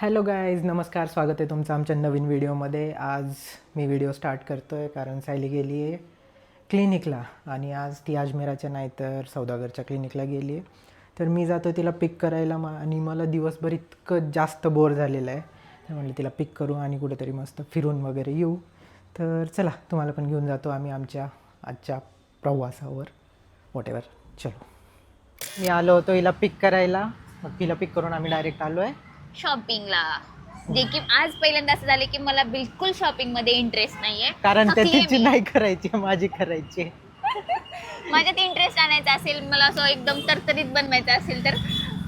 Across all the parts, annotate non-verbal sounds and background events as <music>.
Hello guys नमस्कार स्वागत आहे तुमचं आमच्या नवीन व्हिडिओमध्ये. आज मी व्हिडिओ स्टार्ट करतो आहे कारण सायली गेली आहे क्लिनिकला आणि आज ती अजमेराच्या नाही तर सौदागरच्या क्लिनिकला गेली आहे तर मी जातो तिला पिक करायला मा आणि मला दिवसभर इतकं जास्त बोर झालेलं आहे. तर म्हणलं तिला पिक करू आणि कुठेतरी मस्त फिरून वगैरे येऊ. तर चला तुम्हाला पण घेऊन जातो आम्ही आमच्या आजच्या प्रवासावर. वॉटेवर चलो. मी आलो होतो हिला पिक करायला. मग तिला पिक करून आम्ही डायरेक्ट आलो आहे शॉपिंगला जे की आज पहिल्यांदा असं झालं की मला बिलकुल शॉपिंगमध्ये इंटरेस्ट नाहीये. कारण मी. नाही करायची माझी करायची <laughs> माझ्यात इंटरेस्ट आणायचा असेल मला असं एकदम तरतरीत बनवायचं असेल तर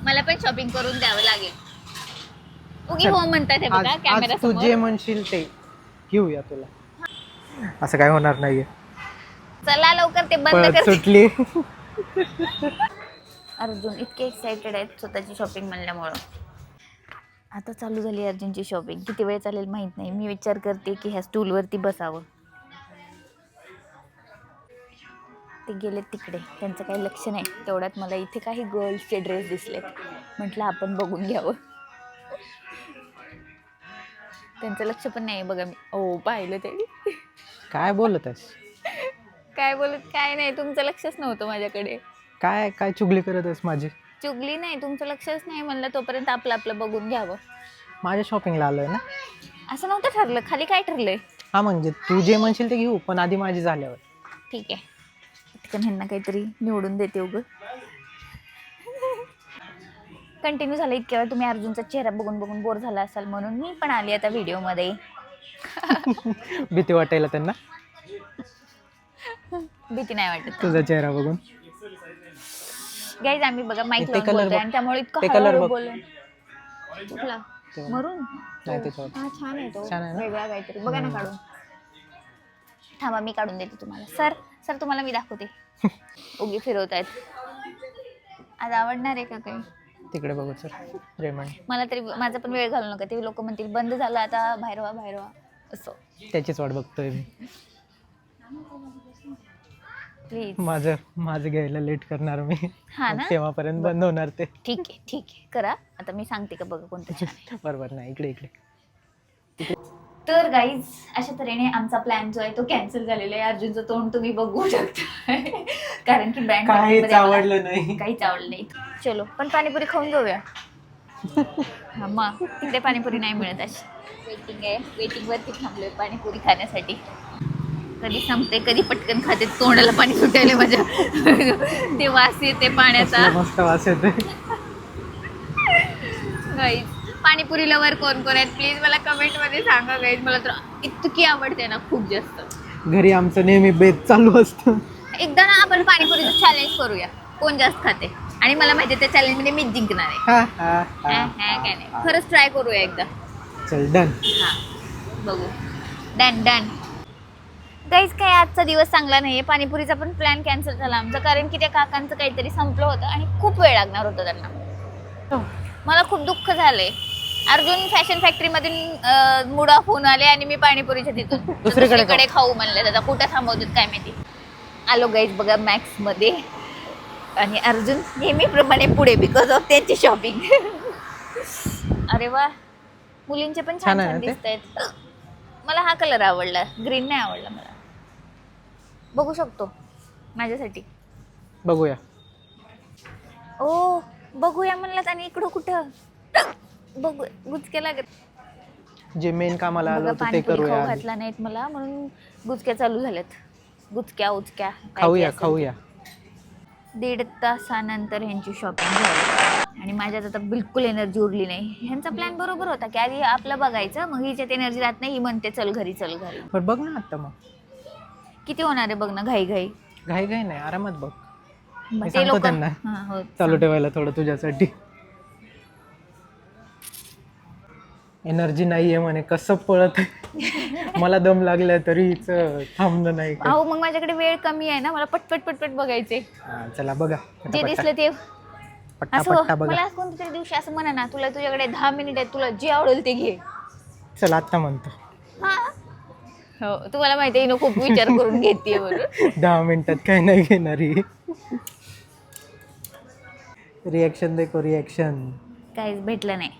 मला पण शॉपिंग करून द्यावं लागेल. उगी हो म्हणतात हे बघा आज कॅमेरा तू जे म्हणशील ते घेऊया तुला. असं काय होणार नाहीये. चला लवकर ते बंद पळत कर. सुटली. <laughs> अर्जुन इतके एक्साइटेड आहेत स्वतःची शॉपिंग म्हणल्यामुळं. आता चालू झाली अर्जुनची शॉपिंग किती वेळ चालेल माहीत नाही. मी विचार करते की ह्या स्टूलवरती बसावं. ते गेलेत तिकडे. त्यांचं काही लक्ष नाही. तेवढ्यात मला इथे काही गर्ल्सचे ड्रेस दिसलेत. म्हटलं आपण बघून घ्यावं. त्यांचं लक्ष पण नाही बघा मी. ओ पाहिलं ते. काय बोलत आहेस? काय बोलत काय नाही. तुमचं लक्षच नव्हतं माझ्याकडे. काय काय चुगली करत आहेस माझी? चुगली नाही तुमचं लक्षच नाही म्हणलं तोपर्यंत आपलं आपलं बघून घ्यावं. माझ्या शॉपिंगला आलोय ना? असं नव्हतं ठरलं खाली काय ठरलंय? हा म्हणजे तू जे म्हणशील ते घेऊ पण आधी माझी झाल्यावर. ठीक आहे. पटकन ह्यांना काहीतरी निवडून देते उग. कंटिन्यू झालं इतक्या वेळ तुम्ही अर्जुनचा चेहरा बघून बघून बोर झाला असाल म्हणून मी पण आली आता व्हिडिओमध्ये <laughs> भीती वाटायला त्यांना? भीती नाही वाटत. तुझा चेहरा बघून. गाईज आम्ही बघा माईक ते लावून बोलतोय बघ. आणि त्यामुळे इतकं ते colour हळूहळू बघ. बोलून कुठला तो. मरून? नाही तो. हा छान आहे तो. छान आहे ना? वेगळा काहीतरी. बघा ना. काढून. थांबा मी काढून देते तुम्हाला. सर सर तुम्हाला मी दाखवते. <laughs> उगी फिरवत आहेत आज आवडणार आहे का काही? तिकडे बघू सर. रेमंड. मला तरी माझा पण वेळ घालू नका. ते लोक म्हणतील बंद झालं आता बाहेर व्हा बाहेर व्हा. असं. त्याचीच वाट बघतोय मी. <laughs> प्लीज माझं माझं घ्यायला लेट करणार मी. हा ना? तेव्हापर्यंत बंद होणार ते. ठीक आहे ठीक आहे. करा. आता मी सांगते का बघा कोणतं छान आहे. बरोबर नाही इकडे इकडे. तर गाईज अशा तऱ्हेने आमचा प्लॅन जो आहे तो कॅन्सल झालेला आहे. अर्जुनचं तोंड तुम्ही बघू शकता कारण की बँड काहीच आवडलं नाही. काहीच आवडलं नाही. चलो पण पाणीपुरी खाऊन जाऊया. हा मग तिकडे पाणीपुरी नाही मिळत अशी. वेटिंग आहे. वेटिंग वरती थांबलोय पाणीपुरी खाण्यासाठी. कधी संपते कधी पटकन खाते. तोंडाला पाणी सुटायला माझ्या. ते वास येते पाण्याचा. मस्त वास येते. गाईज पाणीपुरी लवर कोण कोण आहेत? प्लीज मला कमेंटमध्ये सांगा गाईज मला तर इतकी आवडते ना खूप जास्त. घरी आमचं नेहमी बेत चालू असतं. एकदा ना आपण पाणीपुरीचं चॅलेंज करूया. कोण जास्त खाते? आणि मला माहिती त्या चॅलेंजमध्ये मीच जिंकणार आहे. खरंच ट्राय करूया एकदा. चल डन हा. बघू. डन डन काहीच काय आजचा दिवस चांगला नाहीये. पाणीपुरीचा पण प्लॅन कॅन्सल झाला आमचा. कारण की त्या काकांचं काहीतरी संपलं होतं आणि खूप वेळ लागणार होता त्यांना. मला खूप दुःख झालंय. अर्जुन फॅशन फॅक्टरी मधून मूड ऑफ होऊन आले आणि मी पाणीपुरीच्या तिथून. <laughs> दुसरीकडे खाऊ. म्हणले दादा. कुठं थांबवतात काय माहिती? आलो गाईज बघा मॅक्समध्ये. आणि अर्जुन नेहमीप्रमाणे पुढे बिकॉज ऑफ त्यांची शॉपिंग <laughs> अरे वा. मुलींचे पण छान आहे? दिसत आहेत मला हा कलर आवडला. ग्रीन नाही आवडला मला. बघू शकतो. माझ्यासाठी. बघूया. ओ बघूया म्हणलात आणि इकडं कुठं? बघू गुचक्या लागत. जे मेन कामाला आलं बघा होतं ते पाणीपुरी करूया खाऊ आधी. घातला नाहीत मला म्हणून गुचक्या चालू झाल्यात. गुचक्या उचक्या काय ते खाऊया असेल. खाऊया. दीड तासानंतर ह्यांची शॉपिंग झाली. आणि माझ्यात आता बिलकुल एनर्जी उरली नाही. ह्यांचा प्लॅन बरोबर होता की आधी आपलं बघायचं मग हिच्यात एनर्जी राहत नाही ही म्हणते चल घरी चल घरी. पण बघ ना आता मग. किती होणार आहे बघ ना घाई घाई घाई घाई नाही आरामात बघ. मग मी ते सांगतो लोक त्यांना. हो चालू ठेवायला थोडं तुझ्यासाठी. एनर्जी नाहीये म्हणे कसं पळत? आहे. मला दम लागलाय तरी हिचं थांबणं नाही अहो मग माझ्याकडे वेळ कमी आहे ना मला पटपट पटपट बघायचे हा, चला बघा जे पटापटा. दिसलं ते. पट्टा असं पट्टा मला बघा. कोणत्या तरी दिवशी असं म्हणा ना तुला तुझ्याकडे दहा मिनिट आहेत तुला जे आवडेल ते घे. चला आत्ता म्हणतो. हा तुम्हाला माहिती आहे खूप विचार करून घेते म्हणून. <laughs> दहा मिनिटात काय नाही घेणारी रिॲक्शन देखो रिॲक्शन काहीच भेटलं नाही.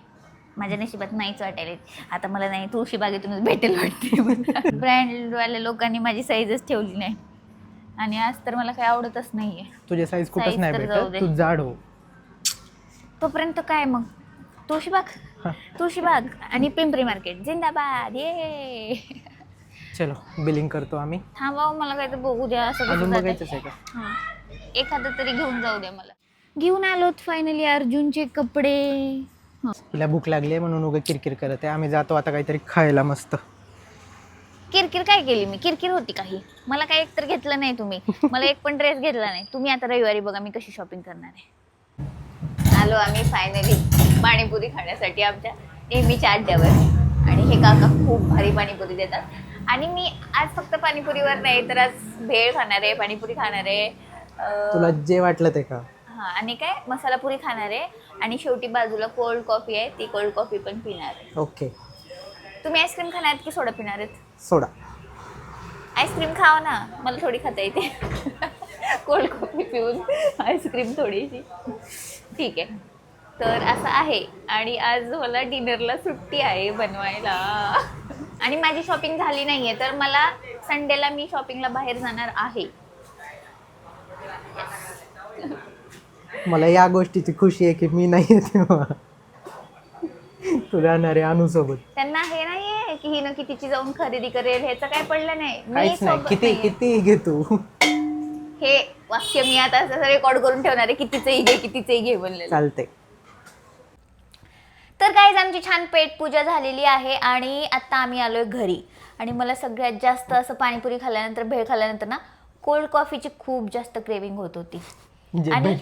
माझ्या नशिबात नाहीच वाटायला आता मला नाही तुळशी बागेतूनच भेटेल वाटते ब्रँडवाल्या <laughs> लोकांनी माझी साईजच ठेवली नाही. आणि आज तर मला काही आवडतच नाहीये. तुझे साईज कुठंच Size नाही तर जाऊ भेटत. दे. तू जाड हो. तोपर्यंत काय मग? तुळशीबाग हा. तुळशीबाग आणि पिंपरी मार्केट. जिंदाबाद. ये चलो बिलिंग करतो आम्ही. थांबाव मला काय तर बघू द्या असं कसं अजून जातंय. बघायचंच आहे का? हा. एखादं तरी घेऊन जाऊ द्या मला. घेऊन आलोत फायनली अर्जुनचे कपडे. हं. तिला भूक लागली आहे म्हणून उगा किरकिर करत आहे. आम्ही जातो आता काहीतरी खायला मस्त. किरकिर काय केली मी? किरकिर होती काही मला काय एक तर घेतलं नाही तुम्ही. मला एक पण ड्रेस घेतला नाही. तुम्ही आता रविवारी बघा मी कशी शॉपिंग करणार आहे. आलो आम्ही फायनली पाणीपुरी खाण्यासाठी आमच्या नेहमीच्या अड्ड्यावर आणि हे काका खूप भारी पाणीपुरी देतात. आणि मी आज फक्त पाणीपुरीवर नाही तर आज भेळ खाणार आहे पाणीपुरी खाणार. आहे अं, तुला जे वाटलं ते का हा आणि काय? मसाला पुरी खाणार. आहे आणि शेवटी बाजूला कोल्ड कॉफी आहे ती कोल्ड कॉफी पण पिणार. आहे ओके. तुम्ही आईस्क्रीम खाणार आहेत की सोडा पिणार आहेत? सोडा. आईस्क्रीम खावा ना. मला थोडी खाता येते. <laughs> कोल्ड कॉफी पिऊन आईस्क्रीम थोडीशी. ठीक आहे. तर असं आहे. आणि आज मला डिनरला सुट्टी आहे बनवायला. आणि माझी शॉपिंग झाली नाही आहे तर मला संडेला मी शॉपिंगला बाहेर जाणार आहे. मला या गोष्टीची खुशी आहे की मी नाही तेव्हा. तू राहणार आहे अनुसोबत त्यांना हे नाहीये की हिनं कितीची जाऊन खरेदी करेल ह्याचं काय पडलं नाही. मी काहीच नाही. सोबत किती नाहीये. किती घे तू. हे वाक्य मी आता असं रेकॉर्ड करून ठेवणार आहे कितीचंही घे कितीचंही घे बनलेलं चालते तर काहीच आमची छान पेट पूजा झालेली आहे आणि आता आम्ही आलोय घरी. आणि मला सगळ्यात जास्त असं पाणीपुरी खाल्ल्यानंतर भेळ खाल्ल्यानंतर ना कोल्ड कॉफीची खूप जास्त क्रेविंग होत होती. जे आणि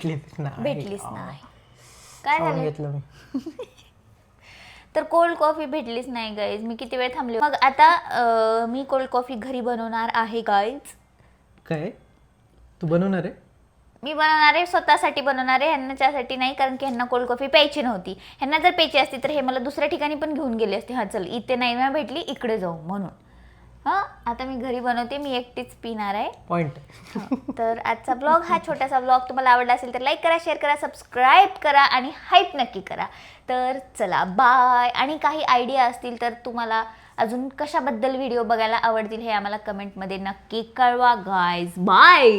भेटलीच नाही. काय झालं? <laughs> तर कोल्ड कॉफी भेटलीच नाही गाईज मी किती वेळ थांबले? मग आता मी कोल्ड कॉफी घरी बनवणार आहे गाईज काय? तू बनवणार आहे? मी बनवणार आहे स्वतःसाठी बनवणार आहे ह्यांना त्यासाठी नाही कारण की ह्यांना कोल्ड कॉफी प्यायची नव्हती. ह्यांना जर प्यायची असती तर हे मला दुसऱ्या ठिकाणी पण घेऊन गेले असते. हां चल इथे नाही ना भेटली इकडे जाऊ म्हणून. हां आता मी घरी बनवते मी एकटीच पिणार आहे. पॉइंट. तर आजचा ब्लॉग हा छोटासा ब्लॉग तुम्हाला आवडला असेल तर लाईक करा शेअर करा सबस्क्राईब करा आणि हाईप नक्की करा. तर चला बाय आणि काही आयडिया असतील तर तुम्हाला अजून कशाबद्दल व्हिडिओ बघायला आवडतील हे आम्हाला कमेंटमध्ये नक्की कळवा गायज बाय